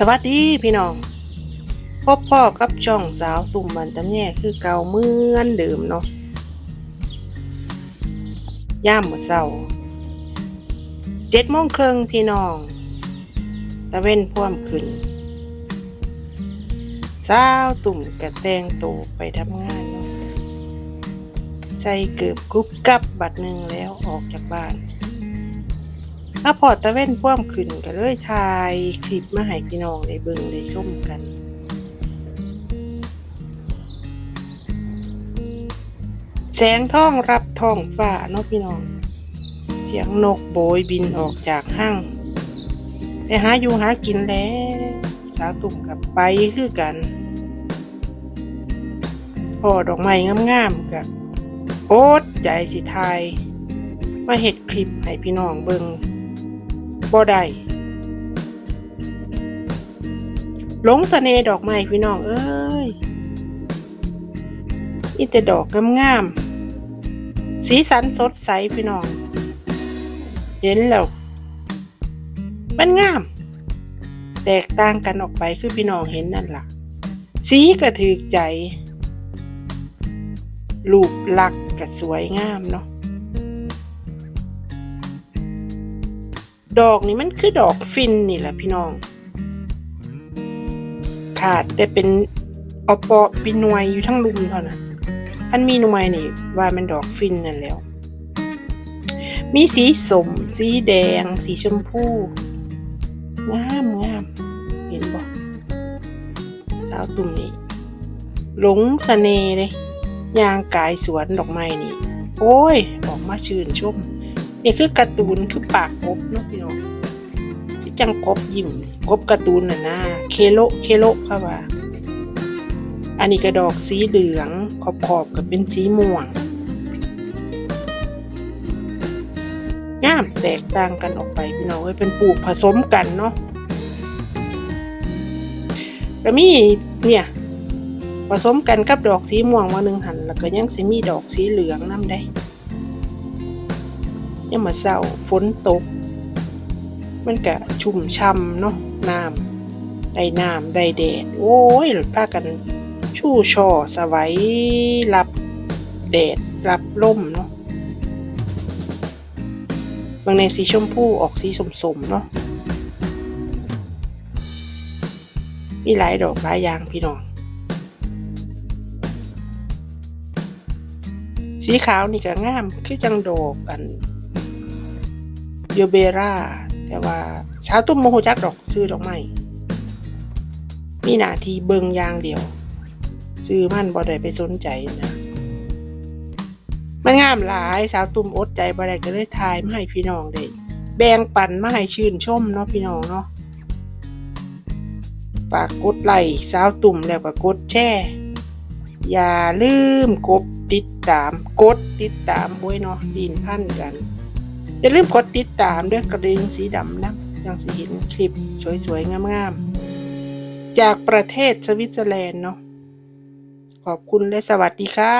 สวัสดีพี่น้องพบพ่อกับช่องสาวตุ่มบันตำแย่คือเก่าเมือนเดิมเนาะย่ามมื้อเช้าเจ็ดโมงครึ่งพี่น้องตะเว้นพ่วมขึ้นสาวตุ่มกระแตงโตไปทำงานเนาะใส่เกือบกรุบกับบัดหนึ่งแล้วออกจากบ้าน ถ้าพอตะเว้นพ่วมขึ้นก็เลยถ่ายคลิปมาให้พี่น้องได้เบิ่งได้ชมกันแสงทองรับท้องฟ้าเนาะพี่น้อง เสียงนกโบยบินออกจากห้างแต่หาอยู่หากินแล้ว สาวตุ่มกับไปคือกัน พอดอกไม้งามๆกับโอ๊ตใจสิทยมาเห็ดคลิปให้พี่น้องเบิง บ่ได้หลงเสน่ห์ดอกไม้พี่น้องเอ้ยอีแต่ดอกงามๆสีสันสดใสพี่น้อง เห็นแล้วมันงาม แตกต่างกันออกไปคือพี่น้องเห็นนั่นล่ะ สีก็ถือใจ รูปลักษณ์ก็สวยงามเนาะ ดอกนี่มันคือดอกฟินนี่แหละพี่น้อง ขาดแต่เป็นอปอปีหนวยอยู่ทั้งลุมเท่านั้นอันมีหนวยนี่ว่ามันดอกฟินนั่นแล้ว มีสีสม สีแดง สีชมพูงามงามเห็นบอกสาวตุ่มนี่หลงเสน่ห์เลยยางกายสวนดอกไม้นี่ โอ้ย ออกมาชื่นชม นี่คือการ์ตูนคือปากกบเนาะพี่น้องที่จังกบยิ้มกบการ์ตูนน่ะนะเคโลเคโลค่ะว่า อันนี้กระดอกสีเหลืองขอบขอบกับเป็นสีม่วงงามแตกต่างกันออกไปพี่น้องเอ้ยเป็นปลูกผสมกันเนาะก็มีเนี่ยผสมกันกับดอกสีม่วงว่าหนึ่งหัน แล้วก็ยังสิมีดอกสีเหลืองน้ำได้ ยังมาเศร้าฝนตก มันก็ชุ่มช่ำเนาะน้ำได้น้ำได้แดด โอ้ยพากันชู่ช่อสวัยรับแดดรับลมเนาะบางในสีชมพูออกสีสมๆเนาะมีหลายดอกหลายอย่างพี่น้อง สีขาวนี่ก็งามคือจังดอกอัน ยเบราแต่ว่าสาวตุ้มโมโหจักดอกซื้อดอกไม้มีหน้าที่เบิงยางเดียว ซื้อมันบ่ได้ไปสนใจนะมันงามหลายสาวตุ้มอดใจบ่ได้ก็เลยทายมาให้พี่น้องได้แบ่งปันมาให้ชื่นชมเนาะพี่น้องเนาะฝากกดไลค์สาวตุ่มแล้วก็กดแชร์อย่าลืมกดติดตาม กดติดตามบ้วยเนาะดินพันกัน อย่าลืมกดติดตามด้วยกระดิ่งสีดำนะยังสิเห็นคลิปสวยๆ งามๆ จากประเทศสวิตเซอร์แลนด์เนาะขอบคุณและสวัสดีค่ะ